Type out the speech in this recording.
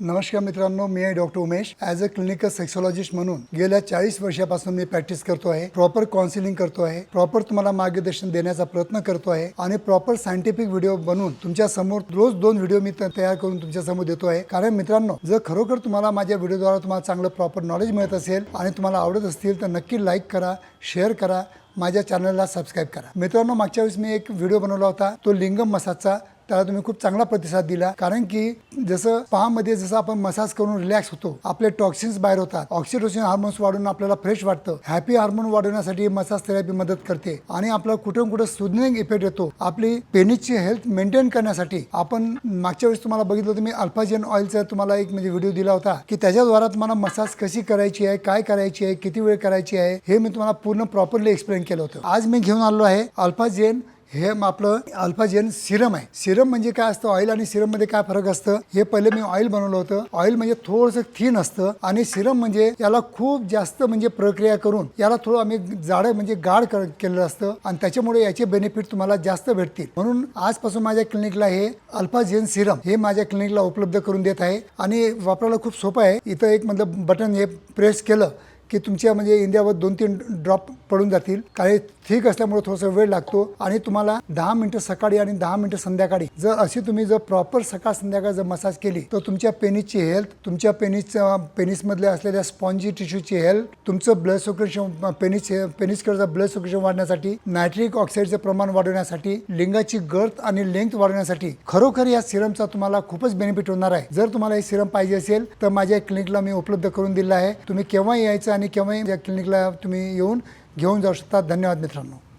नमस्कार मित्रांनो मी आहे doctor Umesh. As a clinical sexologist म्हणून गेल्या चाळीस वर्षापासून मी प्रॅक्टिस करतो आहे. प्रॉपर काउन्सिलिंग करतो आहे. प्रॉपर तुम्हाला मार्गदर्शन देण्याचा प्रयत्न करतो आहे. आणि प्रॉपर सायंटिफिक व्हिडिओ बनवून तुमच्यासमोर रोज दोन व्हिडिओ मी तयार करून तुमच्यासमोर देतो आहे. कारण मित्रांनो जर खरोखर तुम्हाला माझ्या व्हिडिओद्वारा तुम्हाला चांगलं प्रॉपर नॉलेज मिळत असेल आणि तुम्हाला आवडत असतील तर नक्की लाईक करा शेअर करा माझ्या चॅनलला सबस्क्राईब करा. मित्रांनो मागच्या वेळेस मी एक व्हिडिओ बनवला होता. तो लिंगम मसाजचा त्याला तुम्ही खूप चांगला प्रतिसाद दिला. कारण की जसं पहामध्ये जसं आपण मसाज करून रिलॅक्स होतो आपले टॉक्सिन्स बाहेर होतात. ऑक्सिडोसिन हार्मोन्स वाढून आपल्याला फ्रेश वाटतं. हॅपी हार्मोन वाढवण्यासाठी मसाज थेरपी मदत करते. आणि आपला कुठं कुठं सुदनिंग इफेक्ट येतो. आपली पेनिसची हेल्थ मेंटेन करण्यासाठी आपण मागच्या वेळेस तुम्हाला बघितलं होतं मी अल्फाजेन ऑइलचा तुम्हाला एक म्हणजे व्हिडिओ दिला होता की त्याच्याद्वारा तुम्हाला मसाज कशी करायची आहे काय करायची आहे किती वेळ करायची आहे हे मी तुम्हाला पूर्ण प्रॉपरली एक्सप्लेन केलं होतं. आज मी घेऊन आलो आहे अल्फाजेन हे आपलं अल्फाजेन सिरम आहे. सिरम म्हणजे काय असतं? ऑइल आणि सिरममध्ये काय फरक असतं? हे पहिले मी ऑइल बनवलं होतं. ऑइल म्हणजे थोडंसं थिन असतं आणि सिरम म्हणजे याला खूप जास्त म्हणजे प्रक्रिया करून याला थोडं आम्ही जाड म्हणजे गाढ कर- केलेलं असतं आणि त्याच्यामुळे याचे बेनिफिट तुम्हाला जास्त भेटतील. म्हणून आजपासून माझ्या क्लिनिकला हे अल्फाजेन सिरम हे माझ्या क्लिनिकला उपलब्ध करून देत आहे आणि वापरायला खूप सोपं आहे. इथं एक मतलब बटन हे प्रेस केलं. की तुमच्या म्हणजे इंडियावर दोन तीन ड्रॉप पडून जातील. काही ठीक असल्यामुळे थोडासा वेळ लागतो आणि तुम्हाला दहा मिनटं सकाळी आणि दहा मिनटं संध्याकाळी. जर अशी तुम्ही जर प्रॉपर सकाळ संध्याकाळ जर मसाज केली तर तुमच्या पेनिसची हेल्थ तुमच्या पेनिसच्या पेनिसमधल्या असलेल्या स्पॉन्जी टिश्यूची हेल्थ तुमचं ब्लड सर्क्युलेशन पेनिस पेनिसकडचं ब्लड सर्क्युलेशन वाढण्यासाठी नायट्रिक ऑक्साईडचं प्रमाण वाढवण्यासाठी लिंगाची गर्थ आणि लेंथ वाढवण्यासाठी खरोखर या सिरमचा तुम्हाला खूपच बेनिफिट होणार आहे. जर तुम्हाला हे सिरम पाहिजे असेल तर माझ्या क्लिनिकला मी उपलब्ध करून दिलं आहे. तुम्ही केव्हा यायचं आणि केव्हाही या क्लिनिकला तुम्ही येऊन घेऊन जाऊ शकता. धन्यवाद मित्रांनो.